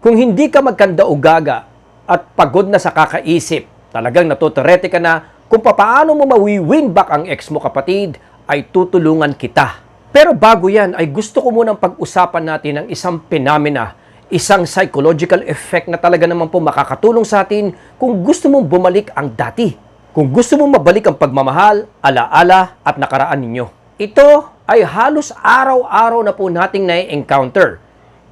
Kung hindi ka magkanda o gaga at pagod na sa kakaisip, talagang natuturete ka na kung papaano mo mawi-win back ang ex mo kapatid, ay tutulungan kita. Pero bago yan, ay gusto ko munang pag-usapan natin ang isang phenomena, isang psychological effect na talaga naman po makakatulong sa atin kung gusto mong bumalik ang dati. Kung gusto mong mabalik ang pagmamahal, alaala at nakaraan ninyo. Ito ay halos araw-araw na po nating nai-encounter.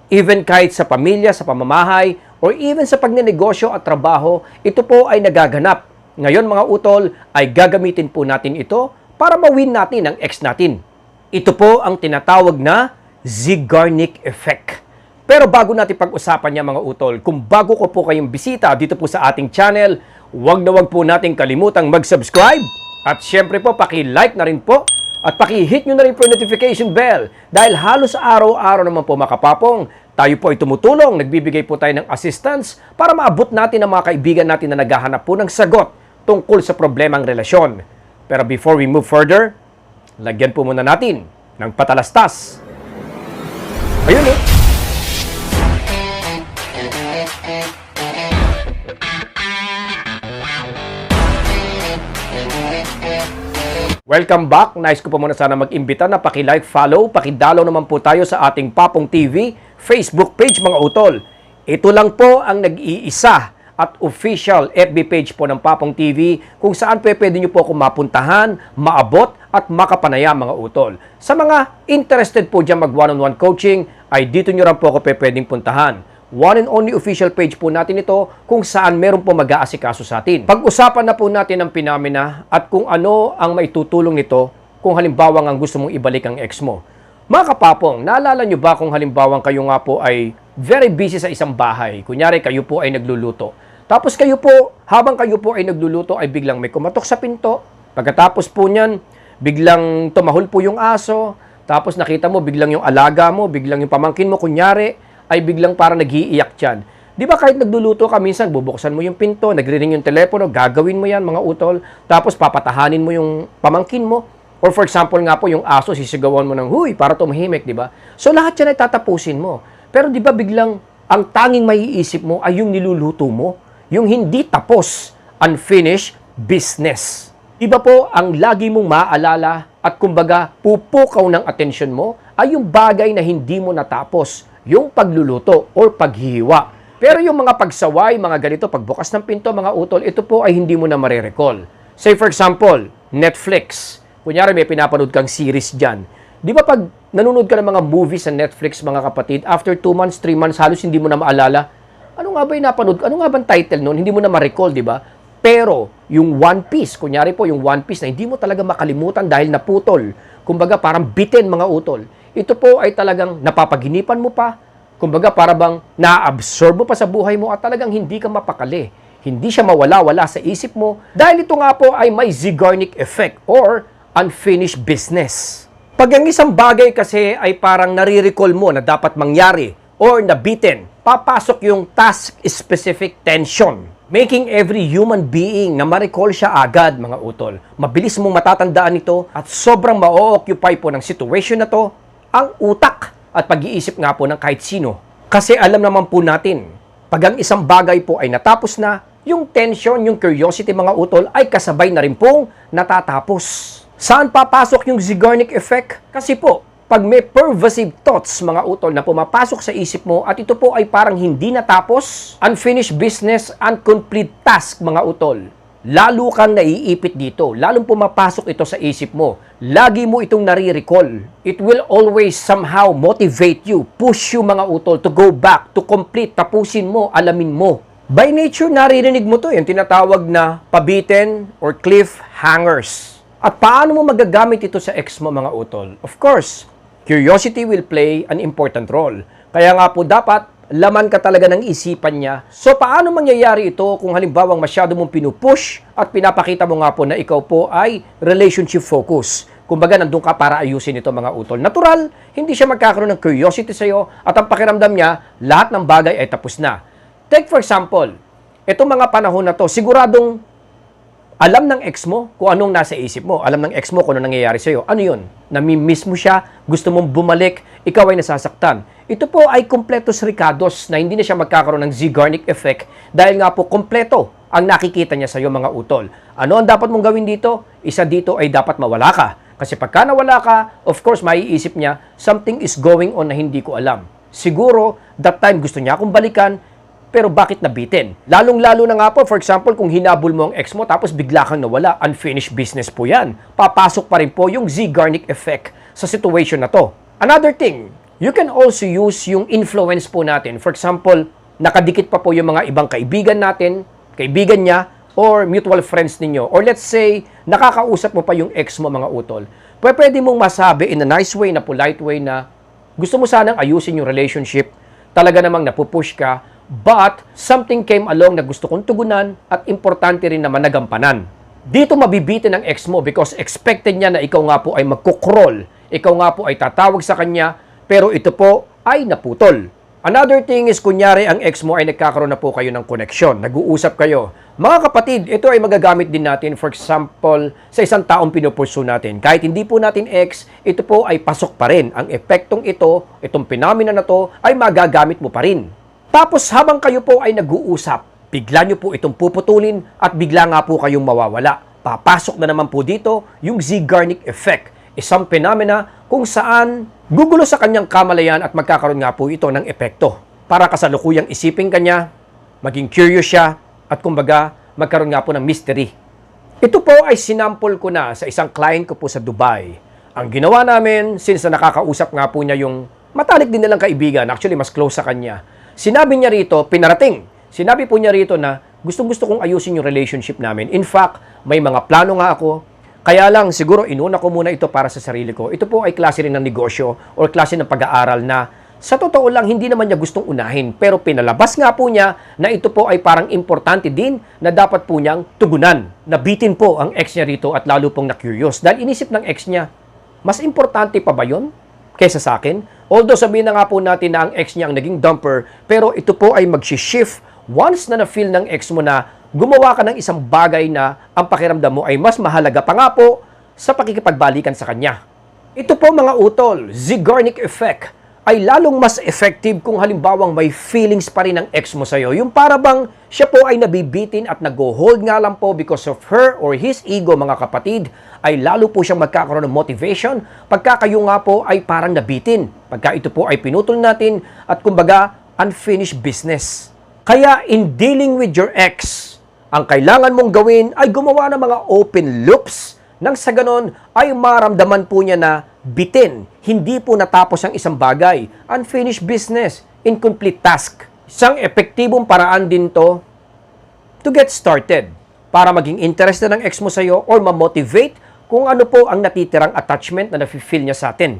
Even kahit sa pamilya, sa pamamahay, or even sa pagnenegosyo at trabaho, ito po ay nagaganap. Ngayon mga utol, ay gagamitin po natin ito para mawin natin ang ex natin. Ito po ang tinatawag na Zeigarnik Effect. Pero bago natin pag-usapan niya mga utol, kung bago ko po kayong bisita dito po sa ating channel, huwag na huwag po nating kalimutang mag-subscribe. At syempre po, paki-like na rin po at paki-hit nyo na rin po yung notification bell dahil halos araw-araw naman po makapapong tayo po ay tumutulong, nagbibigay po tayo ng assistance para maabot natin ang mga kaibigan natin na naghahanap po ng sagot tungkol sa problemang relasyon. Pero before we move further, lagyan po muna natin ng patalastas. Ayun eh. Welcome back. Nice ko po muna sana mag-imbita na paki-like, follow, paki-follow naman po tayo sa ating Papong TV Facebook page mga utol. Ito lang po ang nag-iisa at official FB page po ng Papong TV kung saan po pwede nyo po akong mapuntahan, maabot at makapanaya mga utol. Sa mga interested po dyan mag one-on-one coaching ay dito nyo rin po ako pe pwedeng puntahan one and only official page po natin ito kung saan meron po mag-aasikaso sa atin. Pag-usapan na po natin ang pinamena at kung ano ang maitutulong nito kung halimbawa ang gusto mong ibalik ang ex mo. Mga kapapong, naalala nyo ba kung halimbawa kayo nga po ay very busy sa isang bahay? Kunyari kayo po ay nagluluto. Tapos kayo po, habang kayo po ay nagluluto ay biglang may kumatok sa pinto. Pagkatapos po niyan, biglang tumahol po yung aso. Tapos nakita mo biglang yung alaga mo, biglang yung pamangkin mo, kunyari, ay biglang parang nag-iiyak dyan. Di ba kahit nagluluto ka, minsan bubuksan mo yung pinto, nagre-ring yung telepono, gagawin mo yan mga utol, tapos papatahanin mo yung pamangkin mo. Or for example nga po, yung aso, sisigawan mo ng, huy, para tumahimik, di ba? So lahat yan ay tatapusin mo. Pero di ba biglang, ang tanging maiisip mo ay yung niluluto mo, yung hindi tapos, unfinished business. Di ba po, ang lagi mong maaalala at kumbaga pupukaw ng atensyon mo ay yung bagay na hindi mo natapos, yung pagluluto or paghihiwa. Pero yung mga pagsaway, mga ganito, pagbukas ng pinto, mga utol, ito po ay hindi mo na marirecall. Say for example, Netflix. Kunyari may pinapanood kang series dyan. Di ba pag nanonood ka ng mga movies sa Netflix, mga kapatid, after 2 months, 3 months, halos hindi mo na maalala, ano nga ba yung napanood? Ano nga bang title noon? Hindi mo na ma-recall, di ba? Pero, yung One Piece, kunyari po, yung One Piece na hindi mo talaga makalimutan dahil naputol. Kumbaga, parang bitin mga utol. Ito po ay talagang napapaginipan mo pa. Kumbaga, para bang na-absorb mo pa sa buhay mo at talagang hindi ka mapakali. Hindi siya mawala-wala sa isip mo dahil ito nga po ay may Zeigarnik effect or unfinished business. Pag ang isang bagay kasi ay parang nare-recall mo na dapat mangyari or nabitin, papasok yung task-specific tension. Making every human being na ma-recall siya agad, mga utol. Mabilis mong matatandaan ito at sobrang ma-occupy po ng situation na to ang utak at pag-iisip nga po ng kahit sino. Kasi alam naman po natin, pag ang isang bagay po ay natapos na, yung tension, yung curiosity mga utol ay kasabay na rin pong natatapos. Saan papasok yung Zeigarnik effect? Kasi po, pag may pervasive thoughts, mga utol, na pumapasok sa isip mo at ito po ay parang hindi natapos, unfinished business, incomplete task, mga utol, lalo kang naiipit dito. Lalong pumapasok ito sa isip mo. Lagi mo itong nare-recall. It will always somehow motivate you, push you, mga utol, to go back, to complete, tapusin mo, alamin mo. By nature, naririnig mo to, yung tinatawag na pabitin or cliffhangers. At paano mo magagamit ito sa ex mo, mga utol? Of course, curiosity will play an important role. Kaya nga po dapat laman ka talaga ng isipan niya. So paano mangyayari ito kung halimbawang masyado mong pinupush at pinapakita mo nga po na ikaw po ay relationship focus. Kumbaga nandun ka para ayusin ito mga utol. Natural, hindi siya magkakaroon ng curiosity sa iyo at ang pakiramdam niya, lahat ng bagay ay tapos na. Take for example, itong mga panahon na to, siguradong Alam ng ex mo kung anong nasa isip mo. Alam ng ex mo kung anong nangyayari sa'yo. Ano yun? Namimiss mo siya, gusto mong bumalik, ikaw ay nasasaktan. Ito po ay kompletos ricados na hindi na siya magkakaroon ng Zeigarnik effect dahil nga po kompleto ang nakikita niya sa iyo mga utol. Ano ang dapat mong gawin dito? Isa dito ay dapat mawala ka. Kasi pagka nawala ka, of course, maiisip niya, something is going on na hindi ko alam. Siguro, that time gusto niya akong balikan, pero bakit nabitin? Lalong-lalo na nga po, for example, kung hinabol mo ang ex mo tapos bigla kang nawala, unfinished business po yan. Papasok pa rin po yung Zeigarnik effect sa situation na to. Another thing, you can also use yung influence po natin. For example, nakadikit pa po yung mga ibang kaibigan natin, kaibigan niya, or mutual friends ninyo. Or let's say, nakakausap mo pa yung ex mo mga utol. Pwede mong masabi in a nice way, na polite way na gusto mo sanang ayusin yung relationship, talaga namang napupush ka, but something came along na gusto kong tugunan at importante rin naman nagampanan. Dito mabibitin ng ex mo because expected niya na ikaw nga po ay magkukrol, ikaw nga po ay tatawag sa kanya, pero ito po ay naputol. Another thing is, kunyari ang ex mo ay nagkakaroon na po kayo ng koneksyon, nag-uusap kayo. Mga kapatid, ito ay magagamit din natin, for example, sa isang taong pinupursu natin. Kahit hindi po natin ex, ito po ay pasok pa rin. Ang epektong ito, itong phenomena na to, ay magagamit mo pa rin. Tapos habang kayo po ay nag-uusap, bigla nyo po itong puputulin at bigla nga po kayong mawawala. Papasok na naman po dito yung Zeigarnik effect, isang phenomena kung saan gugulo sa kanyang kamalayan at magkakaroon nga po ito ng epekto. Para kasalukuyang isipin kanya, maging curious siya, at kumbaga magkaroon nga po ng mystery. Ito po ay sinampol ko na sa isang client ko po sa Dubai. Ang ginawa namin, since na nakakausap nga po niya yung matalik din nilang kaibigan, actually mas close sa kanya, Sinabi niya rito, pinarating. Sinabi po niya rito na gustong-gusto kong ayusin yung relationship namin. In fact, may mga plano nga ako. Kaya lang, siguro inuna ko muna ito para sa sarili ko. Ito po ay klase rin ng negosyo or klase ng pag-aaral na sa totoo lang, hindi naman niya gustong unahin. Pero pinalabas nga po niya na ito po ay parang importante din na dapat po niyang tugunan. Nabitin po ang ex niya rito at lalo pong na-curious. Dahil inisip ng ex niya, mas importante pa ba yon kaysa sa akin? Although sabihin na nga po natin na ang ex niya ang naging dumper, pero ito po ay mag-shift once na na-feel ng ex mo na gumawa ka ng isang bagay na ang pakiramdam mo ay mas mahalaga pa nga po sa pakikipagbalikan sa kanya. Ito po mga utol, Zeigarnik effect ay lalong mas effective kung halimbawang may feelings pa rin ng ex mo sa'yo. Yung para bang siya po ay nabibitin at nag-hold nga lang po because of her or his ego mga kapatid, ay lalo po siyang magkakaroon ng motivation pagka kayo nga po ay parang nabitin. Pagka ito po ay pinutol natin at kumbaga unfinished business. Kaya in dealing with your ex, ang kailangan mong gawin ay gumawa ng mga open loops nang sa ganon ay maramdaman po niya na bitin, hindi po natapos ang isang bagay, unfinished business, incomplete task. Isang epektibong paraan din to to get started para maging interested ng ex mo sa'yo or ma-motivate kung ano po ang natitirang attachment na nafe-feel niya sa atin.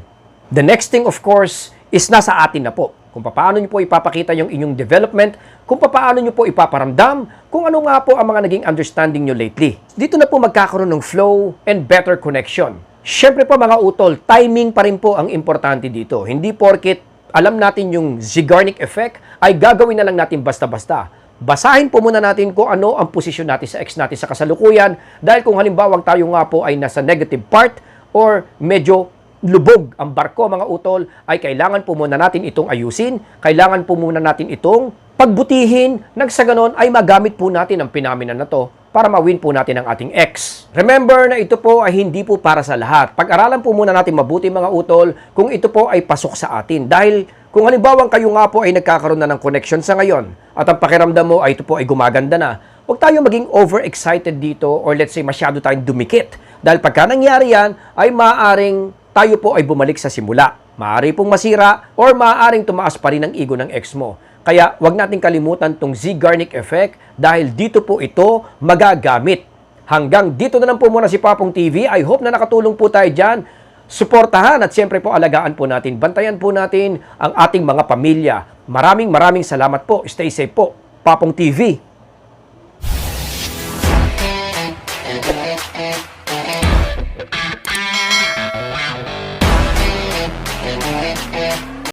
The next thing of course is nasa atin na po. Kung paano niyo po ipapakita yung inyong development, kung paano niyo po ipaparamdam, kung ano nga po ang mga naging understanding niyo lately. Dito na po magkakaroon ng flow and better connection. Siyempre po mga utol, timing pa rin po ang importante dito. Hindi porket alam natin yung Zeigarnik effect, ay gagawin na lang natin basta-basta. Basahin po muna natin kung ano ang posisyon natin sa ex natin sa kasalukuyan dahil kung halimbawa tayo nga po ay nasa negative part or medyo lubog ang barko mga utol ay kailangan po muna natin itong ayusin, kailangan po muna natin itong pagbutihin, nang sa ganon ay magamit po natin ang pinaminan na to para ma-win po natin ang ating ex. Remember na ito po ay hindi po para sa lahat. Pag-aralan po muna natin mabuti mga utol kung ito po ay pasok sa atin. Dahil kung halimbawa kayo nga po ay nagkakaroon na ng connection sa ngayon at ang pakiramdam mo ay ito po ay gumaganda na, huwag tayo maging overexcited dito or let's say masyado tayong dumikit. Dahil pagka nangyari yan, ay maaaring tayo po ay bumalik sa simula. Maaari pong masira or maaaring tumaas pa rin ang ego ng ex mo. Kaya wag nating kalimutan tong Zeigarnik effect dahil dito po ito magagamit. Hanggang dito na lang po muna si Papong TV. I hope na nakatulong po tayo dyan. Suportahan at siyempre po alagaan po natin. Bantayan po natin ang ating mga pamilya. Maraming maraming salamat po. Stay safe po. Papong TV.